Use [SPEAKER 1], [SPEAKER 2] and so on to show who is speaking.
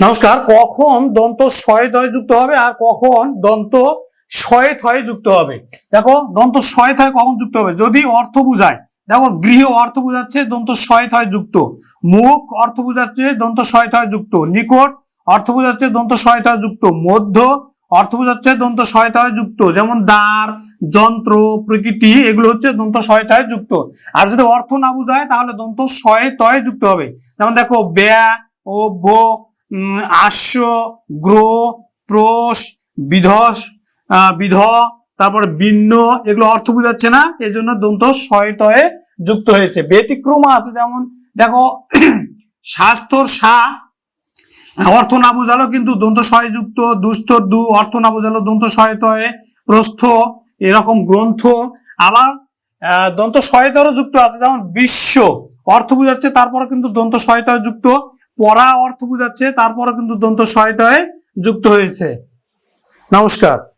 [SPEAKER 1] নমস্কার, কখন দন্ত শয়ে যুক্ত হবে আর কখন দন্ত শয়ে থয়ে যুক্ত হবে? দেখো, দন্ত শয়ে থয় কখন যুক্ত হবে? যদি অর্থ বুঝায়, দেখো গৃহ অর্থ বুঝাচ্ছে দন্ত শয়ে থয়ে যুক্ত, মুখ অর্থ বুঝাচ্ছে দন্ত শয়ে থয়ে যুক্ত, নিকট অর্থ বুঝাচ্ছে দন্ত শয়ে থয়ে যুক্ত, মধ্য অর্থ বুঝাচ্ছে দন্ত থয়ে যুক্ত, যেমন দ্বার, যন্ত্র, প্রকৃতি, এগুলো হচ্ছে দন্ত থয়ে যুক্ত। আর যদি অর্থ না বুঝায়, তাহলে দন্ত শয়ে তয়ে যুক্ত হবে। যেমন দেখো ব্যা ও ভো আস্য গ্রহ প্রোষ, বিধস বিধ, তারপর ভিন্ন এগুলো অর্থ বুঝাচ্ছে না এই জন্য দন্ত শয়তয়ে যুক্ত হয়েছে। ব্যতিক্রম আছে যেমন, দেখো স্বাস্থ্যর সা, অর্থ না বোঝালো কিন্তু দন্ত যুক্ত দুস্থর দু, অর্থ না বোঝালো দন্ত শয়তয়ে প্রস্থ, এরকম গ্রন্থ। আবার দন্ত সহায়তারও যুক্ত আছে, যেমন বিশ্ব, অর্থ বুঝাচ্ছে তারপরে কিন্তু দন্ত সহায়তায় যুক্ত। পড়া অর্থ বুঝাচ্ছে তারপরে কিন্তু দন্ত সহায়তায় যুক্ত হয়েছে। নমস্কার।